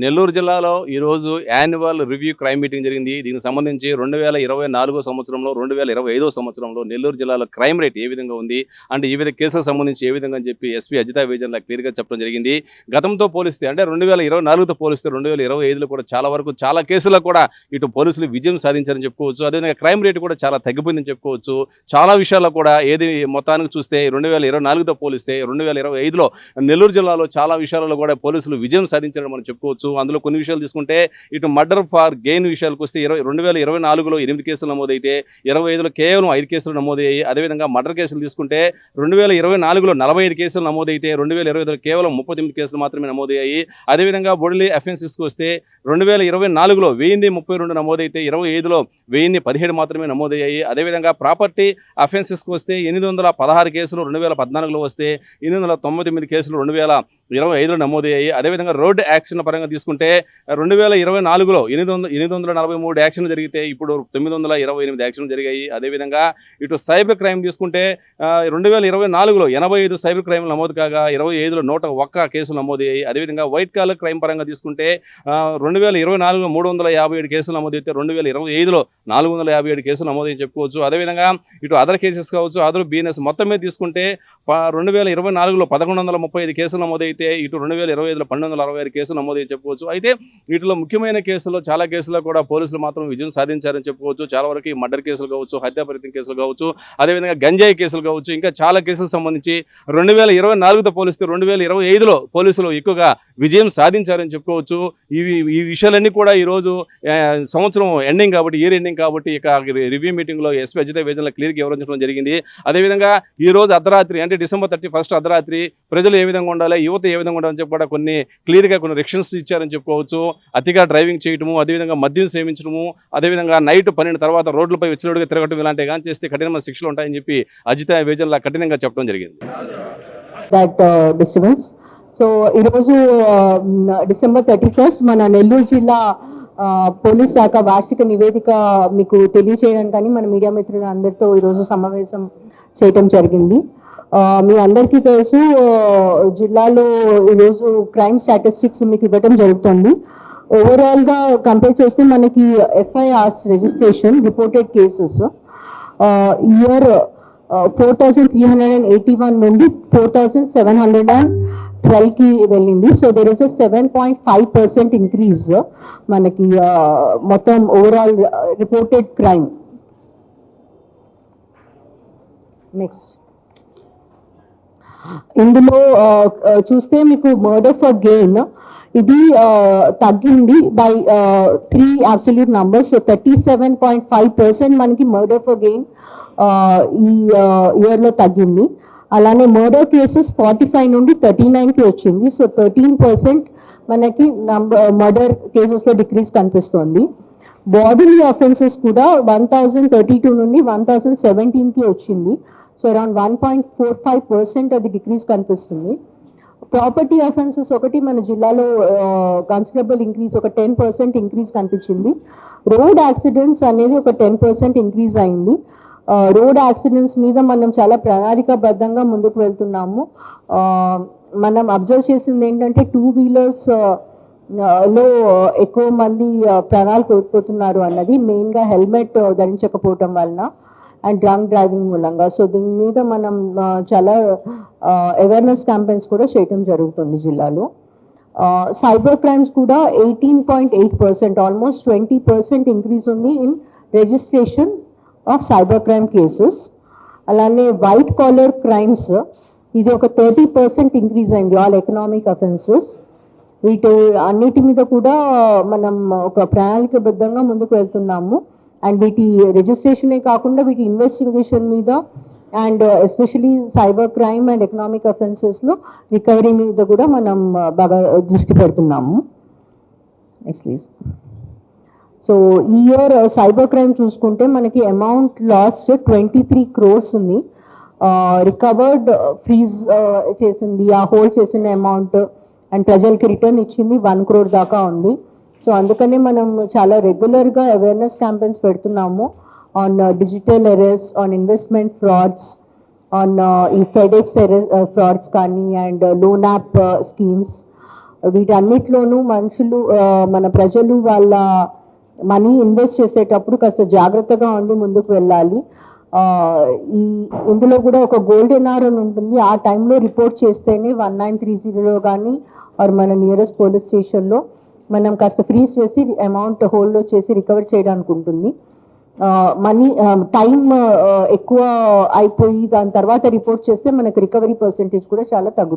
నెల్లూరు జిల్లాలో ఈరోజు annual review crime meeting జరిగింది. దీనికి సంబంధించి రెండు వేల ఇరవై నాలుగో సంవత్సరంలో రెండు వేల ఇరవై ఐదో సంవత్సరంలో నెల్లూరు జిల్లాలో క్రైమ్ రేట్ ఏ విధంగా ఉంది? అంటే ఈ విధంగా కేసులకు సంబంధించి ఏ విధంగా అని చెప్పి ఎస్పీ అజితా వేజన్లా క్లియర్గా చెప్పడం జరిగింది. గతంతో పోలిస్తే అంటే రెండు వేల ఇరవై నాలుగుతో పోలిస్తే రెండు వేల ఇరవై ఐదులో కూడా చాలా వరకు చాలా కేసుల్లో కూడా ఇటు పోలీసులు విజయం సాధించారని చెప్పుకోవచ్చు. అదేవిధంగా క్రైమ్ రేట్ కూడా చాలా తగ్గిపోయిందని చెప్పుకోవచ్చు. చాలా విషయాల్లో కూడా ఏది మొత్తానికి చూస్తే రెండు వేల ఇరవై నాలుగుతో పోలిస్తే రెండు వేల ఇరవై ఐదులో నెల్లూరు జిల్లాలో చాలా విషయాలలో కూడా పోలీసులు విజయం సాధించడం మనం చెప్పుకోవచ్చు. అందులో కొన్ని విషయాలు తీసుకుంటే ఇటు మర్డర్ ఫార్ గెయిన్ విషయాలకు వస్తే ఇరవై రెండు వేల ఇరవై నాలుగులో ఎనిమిది కేసులు నమోదైతే ఇరవై ఐదులో కేవలం ఐదు కేసులు నమోదయ్యాయి. అదేవిధంగా మర్డర్ కేసులు తీసుకుంటే రెండు వేల ఇరవై నాలుగులో నలభై ఐదు కేసులు నమోదైతే రెండు వేల ఇరవై ఐదులో కేవలం ముప్పై తొమ్మిది కేసులు మాత్రమే నమోదయ్యాయి. అదేవిధంగా బొడిలి అఫెన్సెస్కి వస్తే రెండు వేల ఇరవై నాలుగులో వెయ్యిన్ని ముప్పై రెండు నమోదైతే ఇరవై ఐదులో వెయ్యిన్ని పదిహేడు మాత్రమే నమోదయ్యాయి. అదేవిధంగా ప్రాపర్టీ అఫెన్సెస్కి వస్తే ఎనిమిది వందల పదహారు కేసులు రెండు వేల పద్నాలుగులో వస్తే ఎనిమిది వందల తొంభై తొమ్మిది కేసులు రెండు వేల ఇరవై ఐదులో నమోదయ్యాయి. అదేవిధంగా రోడ్డు యాక్సిడెంట్ పరంగా తీసుకుంటే రెండు వేల ఇరవై నాలుగులో ఎనిమిది వందల ఎనిమిది వందల నలభై మూడు యాక్సిడెంట్ జరిగితే ఇప్పుడు తొమ్మిది వందల ఇరవై ఎనిమిది యాక్సిడెంట్ జరిగాయి. అదేవిధంగా ఇటు సైబర్ క్రైమ్ తీసుకుంటే రెండు వేల ఇరవై నాలుగులో ఎనభై ఐదు సైబర్ క్రైమ్లు నమోదు కాగా ఇరవై ఐదులో నూట ఒక్క కేసులు నమోదయ్యాయి. అదేవిధంగా వైట్ కాలర్ క్రైమ్ పరంగా తీసుకుంటే రెండు వేల ఇరవై నాలుగులో మూడు వందల యాభై ఏడు కేసులు నమోదైతే రెండు వేల ఇరవై ఐదులో నాలుగు వందల యాభై ఏడు కేసులు నమోదని చెప్పుకోవచ్చు. అదేవిధంగా ఇటు అదర్ కేసెస్ కావచ్చు అదర్ బిఎన్ఎస్ మొత్తం మీద తీసుకుంటే రెండు వేల ఇరవై నాలుగులో పదకొండు వందల ముప్పై ఐదు కేసులు నమోదైతే ఇటు రెండు వేల ఇరవై ఐదులో పన్నెండు వందల అరవై ఐదు కేసులు నమోదు చెప్పుకోవచ్చు అయితే వీటిలో ముఖ్యమైన కేసుల్లో చాలా కేసుల్లో కూడా పోలీసులు మాత్రం విజయం సాధించారని చెప్పుకోవచ్చు చాలా వరకు మర్డర్ కేసులు కావచ్చు హత్యాపరితం కేసులు కావచ్చు అదేవిధంగా గంజాయి కేసులు కావచ్చు ఇంకా చాలా కేసులకు సంబంధించి రెండు వేల ఇరవై నాలుగుతో పోలిస్తే రెండు వేల ఇరవై ఐదులో పోలీసులు ఎక్కువగా విజయం సాధించారని చెప్పుకోవచ్చు. ఇవి ఈ విషయాలన్నీ కూడా ఈరోజు సంవత్సరం ఎండింగ్ కాబట్టి ఇయర్ ఎండింగ్ కాబట్టి ఇక రివ్యూ మీటింగ్లో ఎస్పీ అజిత వేజన్లో క్లియర్గా వివరించడం జరిగింది. అదేవిధంగా ఈ రోజు అర్ధరాత్రి అంటే డిసెంబర్ థర్టీ ఫస్ట్ అర్ధరాత్రి ప్రజలు ఏ విధంగా ఉండాలి యువత ఏ విధంగా ఉండాలని చెప్పి కూడా కొన్ని క్లియర్గా కొన్ని రెక్షన్స్ ఇచ్చారని చెప్పుకోవచ్చు. అతిగా డ్రైవింగ్ చేయటము అదేవిధంగా మద్యం సేవించడము అదేవిధంగా నైట్ పన్నెండు తర్వాత రోడ్లపై విచ్చలుడిగా తిరగటం ఇలాంటివి కానీ చేస్తే కఠినమైన శిక్షలు ఉంటాయని చెప్పి అజిత వేజన్లా కఠినంగా చెప్పడం జరిగింది. దట్ డిస్టర్బెన్స్ సో ఈరోజు uh, డిసెంబర్ థర్టీ ఫస్ట్ మన నెల్లూరు జిల్లా పోలీస్ శాఖ వార్షిక నివేదిక మీకు తెలియచేయడానికని మన మీడియా మిత్రులు అందరితో ఈరోజు సమావేశం చేయటం జరిగింది. మీ అందరికీ తెలుసు జిల్లాలో ఈరోజు క్రైమ్ స్టాటిస్టిక్స్ మీకు ఇవ్వటం జరుగుతుంది. ఓవరాల్గా కంపేర్ చేస్తే మనకి FIRs registration reported cases year four thousand three hundred and eighty one నుండి four thousand seven hundred and ట్వెల్వ్కి వెళ్ళింది. So there is a seven point five percent increase మనకి uh, మొత్తం ఓవరాల్ రిపోర్టెడ్ క్రైమ్ నెక్స్ట్ ఇందులో uh, uh, చూస్తే మీకు murder for gain ఇది తగ్గింది by three absolute numbers so thirty seven point five percent మనకి మర్డర్ ఫర్ గెయిన్ ఈ ఇయర్లో తగ్గింది. అలానే మర్డర్ కేసెస్ ఫార్టీ ఫైవ్ నుండి థర్టీ నైన్కి వచ్చింది. సో థర్టీన్ పర్సెంట్ మనకి నంబర్ మర్డర్ కేసెస్లో డిక్రీస్ కనిపిస్తోంది. బాడీ అఫెన్సెస్ కూడా వన్ థౌజండ్ థర్టీ టూ నుండి వన్ థౌజండ్ సెవెంటీన్కి వచ్చింది. So around one point four five percent అది డిక్రీజ్ కనిపిస్తుంది. ప్రాపర్టీ అఫెన్సెస్ ఒకటి మన జిల్లాలో కన్సిడరబుల్ ఇంక్రీజ్ ఒక టెన్ పర్సెంట్ ఇంక్రీజ్ కనిపించింది. రోడ్ యాక్సిడెంట్స్ అనేది ఒక టెన్ పర్సెంట్ ఇంక్రీజ్ అయింది. రోడ్ యాక్సిడెంట్స్ మీద మనం చాలా ప్రణాళికాబద్ధంగా ముందుకు వెళ్తున్నాము. మనం అబ్జర్వ్ చేసింది ఏంటంటే టూ వీలర్స్లో ఎక్కువ మంది ప్రాణాలు కోల్పోతున్నారు అన్నది. మెయిన్గా హెల్మెట్ ధరించకపోవటం వలన అండ్ డ్రంక్ డ్రైవింగ్ మూలంగా. సో దీని మీద మనం చాలా అవేర్నెస్ క్యాంపెయిన్స్ కూడా చేయటం జరుగుతుంది జిల్లాలో. సైబర్ క్రైమ్స్ కూడా eighteen point eight percent almost twenty percent increase ఉంది in registration of cyber crime cases అలానే వైట్ కాలర్ క్రైమ్స్ ఇది ఒక థర్టీ పర్సెంట్ ఇంక్రీజ్ అయింది ఆల్ ఎకనామిక్ అఫెన్సెస్ వీటి అన్నిటి మీద కూడా మనం ఒక ప్రణాళికబద్ధంగా ముందుకు వెళ్తున్నాము. అండ్ వీటి రిజిస్ట్రేషనే కాకుండా వీటి ఇన్వెస్టిగేషన్ మీద and especially cyber crime and economic అఫెన్సెస్లో recovery మీద కూడా మనం బాగా దృష్టి పెడుతున్నాము. నెక్స్ట్ ప్లీజ్ సో ఈ ఇయర్ సైబర్ క్రైమ్ చూసుకుంటే మనకి amount lost twenty three crores ఉంది uh, recovered freeze uh, uh, చేసింది ఆ హోల్డ్ చేసిన అమౌంట్ అండ్ ప్రజలకి రిటర్న్ ఇచ్చింది వన్ క్రోర్ దాకా ఉంది. సో అందుకనే మనం చాలా రెగ్యులర్గా అవేర్నెస్ క్యాంపెయిన్స్ పెడుతున్నాము. On digital arrest on investment frauds on ఈ ఫెడెక్స్ ఎరెస్ ఫ్రాడ్స్ కానీ అండ్ లోన్ యాప్ స్కీమ్స్ వీటన్నిటిలోనూ మనుషులు మన ప్రజలు వాళ్ళ మనీ ఇన్వెస్ట్ చేసేటప్పుడు కాస్త జాగ్రత్తగా ఉండి ముందుకు వెళ్ళాలి. ఈ ఇందులో కూడా ఒక గోల్డెన్ అవర్ అని ఉంటుంది. ఆ టైంలో రిపోర్ట్ చేస్తేనే వన్ నైన్ త్రీ జీరోలో కానీ ఆర్ మన నియరెస్ట్ పోలీస్ స్టేషన్లో మనం కాస్త ఫ్రీజ్ చేసి అమౌంట్ హోల్డ్లో చేసి రికవర్ చేయడానికి ఉంటుంది. మనీ టైం ఎక్కువ అయిపోయి దాని తర్వాత రిపోర్ట్ చేస్తే మనకి రికవరీ పర్సంటేజ్ కూడా చాలా తగ్గుతుంది.